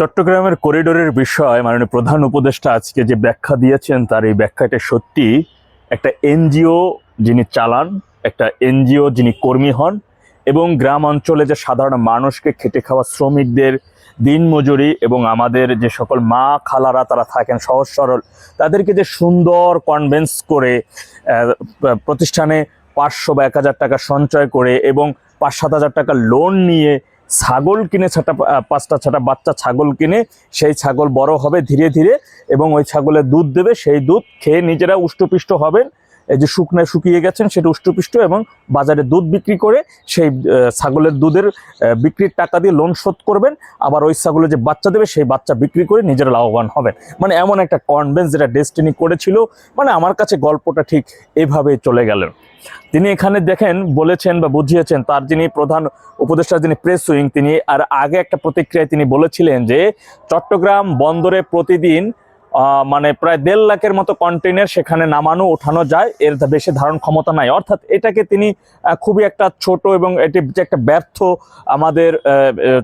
চট্টগ্রামের করিডোরের বিষয় মাননীয় প্রধান উপদেষ্টা আজকে যে ব্যাখ্যা দিয়েছেন, তার এই ব্যাখ্যাটা সত্যি। একটা এনজিও যিনি চালান, একটা এনজিও যিনি কর্মী হন এবং গ্রাম অঞ্চলে যে সাধারণ মানুষকে খেটে খাওয়া শ্রমিকদের দিনমজুরি এবং আমাদের যে সকল মা খালারা তারা থাকেন সহজ সরল, তাদেরকে যে সুন্দর কনভেন্স করে প্রতিষ্ঠানে পাঁচশো বা এক হাজার টাকা সঞ্চয় করে এবং পাঁচ সাত হাজার টাকা লোন নিয়ে ছাগল কিনে ছাটা পাঁচটা, ছাটা বাচ্চা ছাগল কিনে, সেই ছাগল বড় হবে ধীরে ধীরে এবং ওই ছাগলের দুধ দেবে, সেই দুধ খেয়ে নিজেরা উষ্টপিষ্ট হবেন। যে শুকনায় শুকিয়ে গেছেন, সেটা উষ্টপিষ্ট এবং বাজারে দুধ বিক্রি করে সেই ছাগলের দুধের বিক্রির টাকা দিয়ে লোন শোধ করবেন। আবার ওই ছাগলের যে বাচ্চা দেবে, সেই বাচ্চা বিক্রি করে নিজেরা লাভবান হবেন। মানে এমন একটা কনভেন্স যেটা ডেস্টিনি করেছিল মানে আমার কাছে গল্পটা ঠিক এভাবে চলে গেলেন তিনি এখানে দেখেন, বলেছেন বা বুঝিয়েছেন, তার যিনি প্রধান উপদেষ্টা, যিনি প্রেস উইং, তিনি আর আগে একটা প্রতিক্রিয়ায় তিনি বলেছিলেন যে, চট্টগ্রাম বন্দরে প্রতিদিন মানে প্রায় দেড় লাখের মতো কন্টেনার সেখানে নামানো, ওঠানো যায়। এর বেশি ধারণ ক্ষমতা নাই। অর্থাৎ এটাকে তিনি খুবই একটা ছোট এবং এটি যে একটা ব্যর্থ আমাদের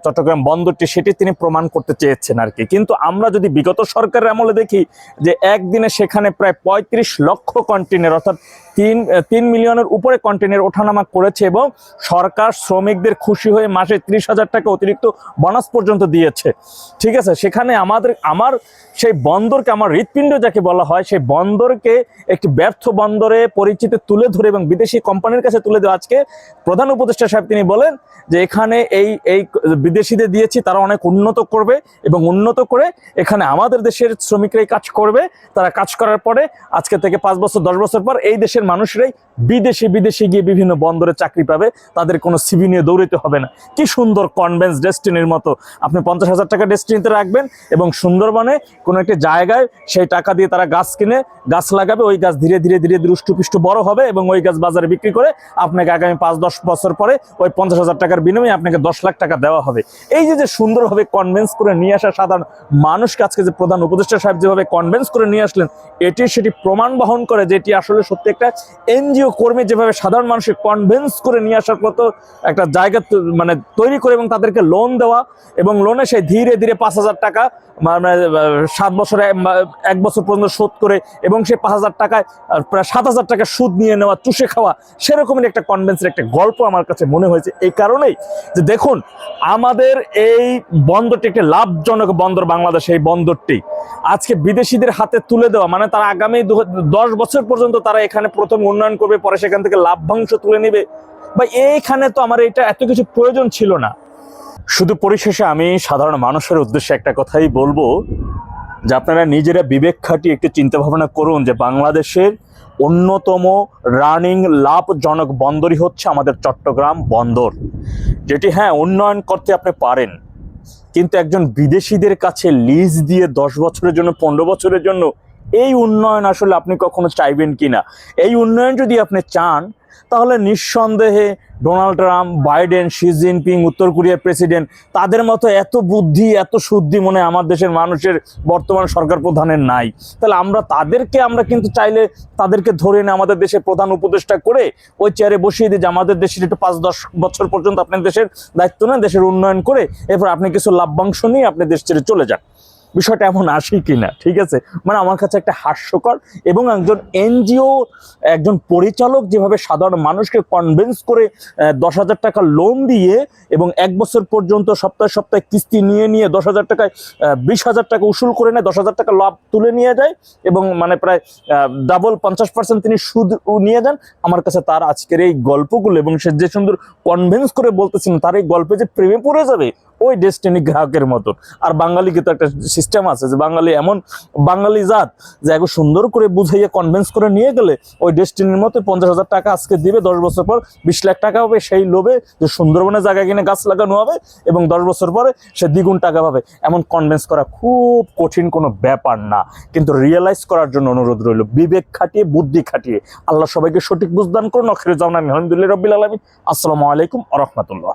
চট্টগ্রাম বন্দরটি, সেটি তিনি প্রমাণ করতে চেয়েছেন আর কি। কিন্তু আমরা যদি বিগত সরকারের আমলে দেখি যে একদিনে সেখানে প্রায় পঁয়ত্রিশ লক্ষ কন্টেনার অর্থাৎ তিন তিন মিলিয়নের উপরে কন্টেনার ওঠানামা করেছে এবং সরকার শ্রমিকদের খুশি হয়ে মাসে ত্রিশ হাজার টাকা অতিরিক্ত বোনাস পর্যন্ত দিয়েছে। ঠিক আছে? সেখানে আমাদের, আমার সেই বন্দরকে, আমার হৃৎপিণ্ড যাকে বলা হয়, সেই বন্দরকে একটি ব্যর্থ বন্দরে পরিচিতি তুলে ধরে এবং বিদেশি কোম্পানির কাছে তুলে দেওয়া আজকে প্রধান উপদেষ্টা সাহেব তিনি বলেন যে এখানে এই এই বিদেশিদের দিয়েছি, তারা অনেক উন্নত করবে এবং উন্নত করে এখানে আমাদের দেশের শ্রমিকরাই কাজ করবে। তারা কাজ করার পরে আজকে থেকে পাঁচ বছর, দশ বছর পর এই দেশের মানুষরাই বিদেশে বিদেশে গিয়ে বিভিন্ন বন্দরে চাকরি পাবে, তাদের কোনো সিভি নিয়ে দৌড়িতে হবে না। কি সুন্দর কনভেন্স ডেস্টিনির মতো। আপনি পঞ্চাশ হাজার টাকা ডেস্টিনিতে রাখবেন এবং সুন্দরবনে কোনো একটি জায়গায় সেই টাকা দিয়ে তারা গাছ কিনে, গাছ লাগাবে, ওই গাছ ধীরে ধীরে ধীরে ধীরে বড় হবে এবং ওই গাছ বাজারে বিক্রি করে আপনাকে আগামী পাঁচ, দশ বছর পরে ওই পঞ্চাশ হাজার টাকার বিনিময়ে আপনাকে দশ লাখ টাকা দেওয়া হবে। এই যে যে সুন্দরভাবে কনভেন্স করে নিয়ে আসা সাধারণ মানুষকে আজকে যে প্রধান উপদেষ্টা সাহেব যেভাবে কনভেন্স করে নিয়ে আসলেন, এটি সেটি প্রমাণ বহন করে যে এটি আসলে সত্যি একটা এনজিও কর্মী যেভাবে সাধারণ মানুষকে কনভেন্স করে নিয়ে আসার মতো একটা জায়গা মানে তৈরি করে এবং তাদেরকে লোন দেওয়া এবং লোনে সে ধীরে ধীরে পাঁচ হাজার টাকা মানে সাত বছরে এক বছর পর্যন্ত শোধ করে এবং সে পাঁচ হাজার টাকায় প্রায় সাত হাজার টাকা সুদ নিয়ে নেওয়া, চুষে খাওয়া সেরকমই একটা কনভেন্সের একটা গল্প আমার কাছে মনে হয়েছে। এই কারণেই যে দেখুন, আমাদের এই বন্দরটি একটি লাভজনক বন্দর বাংলাদেশ, এই বন্দরটি। আজকে বিদেশিদের হাতে তুলে দেওয়া মানে তারা আগামী দশ বছর পর্যন্ত তারা এখানে প্রথম উন্নয়ন করবে, পরে সেখান থেকে লাভ্যাংশ তুলে নেবে। বা এইখানে তো আমার এটা এত কিছু প্রয়োজন ছিল না। শুধু পরিশেষে আমি সাধারণ মানুষের উদ্দেশ্যে একটা কথাই বলব যে আপনারা নিজেরা বিবেক খাটিয়ে একটু চিন্তা ভাবনা করুন যে বাংলাদেশের অন্যতম রানিং লাভজনক বন্দরই হচ্ছে আমাদের চট্টগ্রাম বন্দর, যেটি হ্যাঁ উন্নয়ন করতে আপনি পারেন, কিন্তু একজন বিদেশিদের কাছে লিজ দিয়ে দশ বছরের জন্য, পনেরো বছরের জন্য এই উন্নয়ন আসলে আপনি কখনো চাইবেন কিনা? এই উন্নয়ন যদি আপনি চান, তাহলে নিঃসন্দেহে Donald Trump, Biden, Xi Jinping, উত্তর কোরিয়ার প্রেসিডেন্ট, তাদের মতো এত বুদ্ধি, এত শুদ্ধি মনে আমার দেশের মানুষের বর্তমান সরকার প্রধানের নাই। তাহলে আমরা তাদেরকে, আমরা কিন্তু চাইলে তাদেরকে ধরে এনে আমাদের দেশের প্রধান উপদেষ্টা করে ওই চেয়ারে বসিয়ে দিই যে আমাদের দেশের একটু পাঁচ, দশ বছর পর্যন্ত আপনার দেশের দায়িত্ব নেন, দেশের উন্নয়ন করে এরপর আপনি কিছু লাভ্যাংশ নিয়ে আপনি দেশ ছেড়ে চলে যান। বিষয়টা এমন আসি কিনা, ঠিক আছে? মানে আমার কাছে একটা হাস্যকর এবং একজন এনজিও, একজন পরিচালক যেভাবে সাধারণ মানুষকে কনভিন্স করে দশ হাজার টাকা লোন দিয়ে এবং এক বছর পর্যন্ত সপ্তাহে সপ্তাহে কিস্তি নিয়ে নিয়ে দশ হাজার টাকায় বিশ হাজার টাকা উসুল করে নেয়, দশ হাজার টাকা লাভ তুলে নিয়ে যায় এবং মানে প্রায় ডাবল পঞ্চাশ পার্সেন্ট তিনি সুদ নিয়ে যান। আমার কাছে তার আজকের এই গল্পগুলো এবং সে যে সুন্দর কনভিন্স করে বলতেছেন, তার এই গল্পে যে প্রেমে পড়ে যাবে ওই ডেস্টিনি গ্রাহকের মতন। আর বাঙালিকে তো একটা সিস্টেম আছে যে বাঙালি এমন বাঙালি জাত যে একটু সুন্দর করে বুঝাইয়ে কনভিন্স করে নিয়ে গেলে ওই ডেস্টিনির মতো পঞ্চাশ হাজার টাকা আজকে দিবে, দশ বছর পর বিশ লাখ টাকা হবে, সেই লোভে যে সুন্দরবনে জায়গা কিনে গাছ লাগানো হবে এবং দশ বছর পরে সে দ্বিগুণ টাকা পাবে। এমন কনভিন্স করা খুব কঠিন কোনো ব্যাপার না। কিন্তু রিয়েলাইজ করার জন্য অনুরোধ রইল, বিবেক খাটিয়ে, বুদ্ধি খাটিয়ে। আল্লাহ সবাইকে সঠিক বুঝদান করুন। অখের জানান আলহামদুলিল্লাহ রবিল আলমী আসসালামু আলাইকুম আ রহমতুল্লাহ।